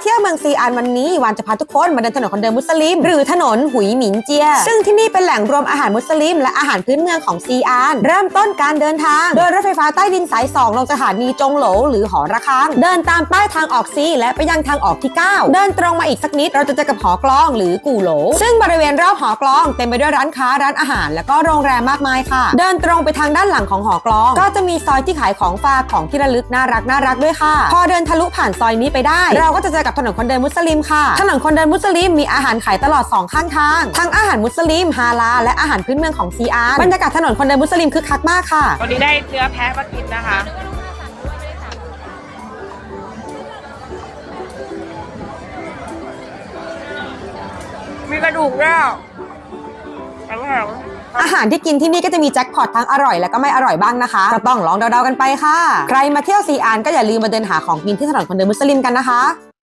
เที่ยวเมืองซีอานวันนี้วานจะพาทุกคนมาเดินถนนคนเดินมุสลิม หรือถนนหุยหมินเจีย ซึ่งที่นี่เป็นแหล่งรวมอาหารมุสลิม และอาหารพื้นเมืองของซีอาน เริ่มต้นการเดินทาง โดยรถไฟฟ้าใต้ดินสาย2ลงสถานีจงโหลหรือหอระฆัง เดินตามป้ายทางออกซีและไปยังทางออกที่ 9 เดินตรงมาอีกสักนิดเราจะเจอกับหอกลองหรือกู่โหล ซึ่งบริเวณรอบหอกลองเต็มไปด้วยร้านค้าร้านอาหาร และก็โรงแรมมากมายค่ะ เดินตรงไปทางด้านหลังของหอกลอง ก็จะมีซอยที่ขายของฝากของที่ระลึกน่ารักน่ารักด้วยค่ะ พอเดินทะลุผ่านซอยนี้ไปได้ เราก็จะเจอกับถนนคนเดินมุสลิมค่ะ ถนนคนเดินมุสลิมมีอาหารขายตลอดสองข้างทาง ทั้งอาหารมุสลิมฮาลาลและอาหารพื้นเมืองของซีอานบรรยากาศถนนคนเดินมุสลิมคึกคักมากค่ะ วันนี้ได้เนื้อแพะมากินนะคะมีกระดูกด้วยอะอร่อยอาหารที่กินที่นี่ก็จะมีแจ็คพอตทั้งอร่อยและก็ไม่อร่อยบ้างนะคะก็ต้องลองเดาๆกันไปค่ะ ใครมาเที่ยวซีอานก็อย่าลืมมาเดินหาของกินที่ถนนคนเดินมุสลิมกันนะคะ